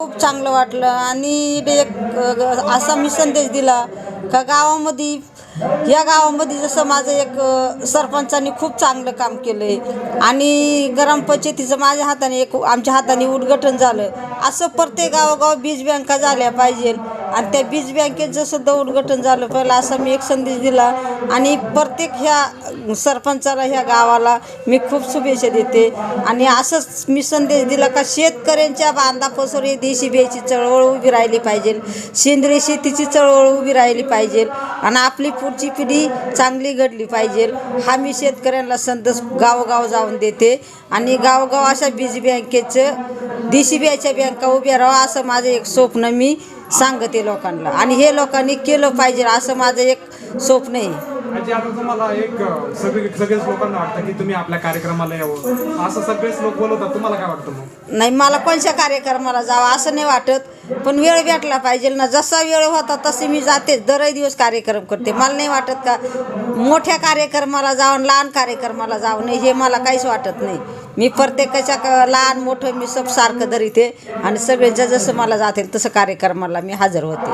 खूप चांगलं वाटलं. आणि एक असा मी संदेश दिला का गावामध्ये या गावामध्ये जसं माझं एक सरपंचाने सरपंचांनी खूप चांगलं काम केलं आहे आणि ग्रामपंचायतीचं माझ्या हाताने एक आमच्या हाताने उद्घाटन झालं. असं प्रत्येक गावोगाव बीज बँका झाल्या पाहिजे. आणि त्या बीज बँकेचं सुद्धा उद्घाटन झालं पहिलं असा मी एक संदेश दिला. आणि प्रत्येक ह्या सरपंचाला ह्या गावाला मी खूप शुभेच्छा देते. आणि असंच मी संदेश दिला का शेतकऱ्यांच्या बांधापासून ही देशी बियाची चळवळ उभी राहिली पाहिजे. सेंद्रिय शेतीची चळवळ उभी राहिली पाहिजे. आणि आपली पुढची पिढी चांगली घडली पाहिजे. हा मी शेतकऱ्यांना संदेश गावोगाव जाऊन देते. आणि गावोगाव अशा बीज बँकेचं देशी बियाच्या बँका उभ्या राहा असं माझं एक स्वप्न मी सांगते लोकांना. आणि हे लोकांनी केलं पाहिजे असं माझं एक स्वप्न आहे. म्हणजे आता तुम्हाला एक सगळे सगळेच लोकांना वाटतं की तुम्ही आपल्या कार्यक्रमाला यावं. असं सगळेच लोक बोलवतात तुम्हाला काय वाटतं मग? नाही मला कोणत्या कार्यक्रमाला जावं असं नाही वाटत. पण वेळ भेटला पाहिजे ना. जसा वेळ होता तसे मी जाते. दरही दिवस कार्यक्रम करते. मला नाही वाटत का मोठ्या कार्यक्रमाला जाऊन लहान कार्यक्रमाला जावं नाही हे मला काहीच वाटत नाही. मी प्रत्येकाच्या क- लहान मोठं मी सब सारखं धरीते आणि सगळे जसं मला जातील तसं कार्यक्रमाला मी हजर होते.